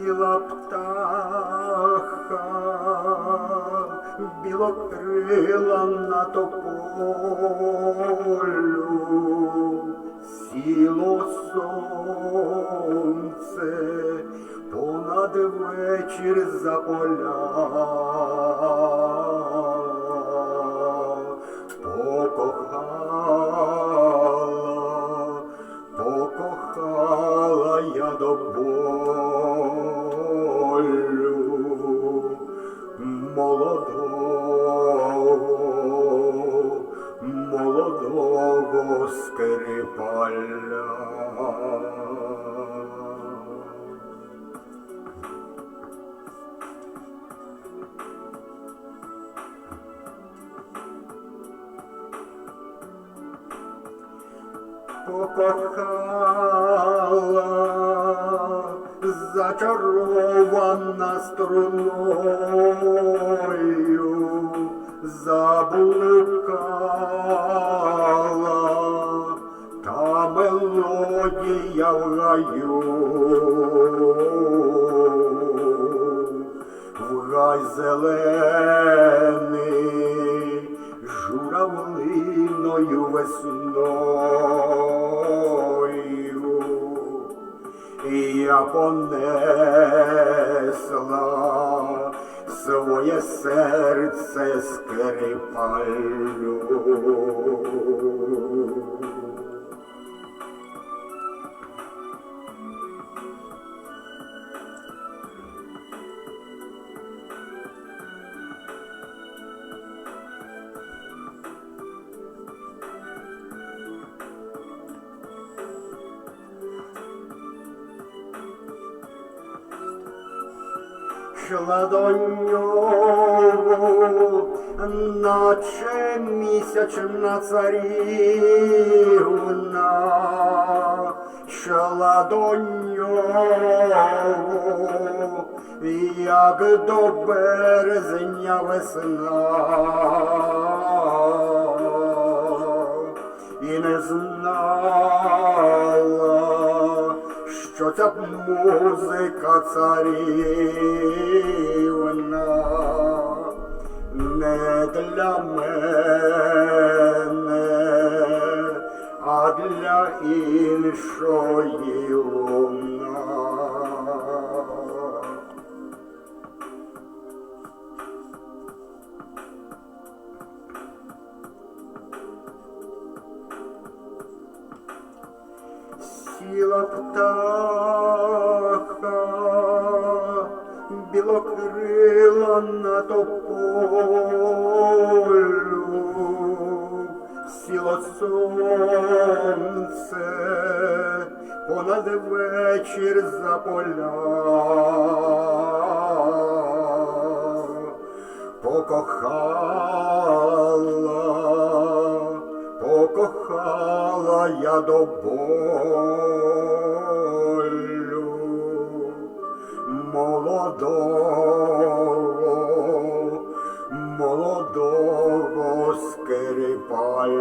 сіла птаха, білокрила на тополю, сіло сонце понад вечір за поля. Покохала, молодого скрипаля. покохала, зачарована струною, заблукала, та мелодія в гаю. В гай зелений, журавлиною весною, і я понесла своє серце скрипалю. Шла до наче місячна царівна, шла до як до березня весна, і не знала, що ця музика царівна не для мене, а для іншої луна. Сіла птаха, білокрила на тополю, сіло сонце понад вечір за поля. Покохала, до болю молодого, молодого скрипаля.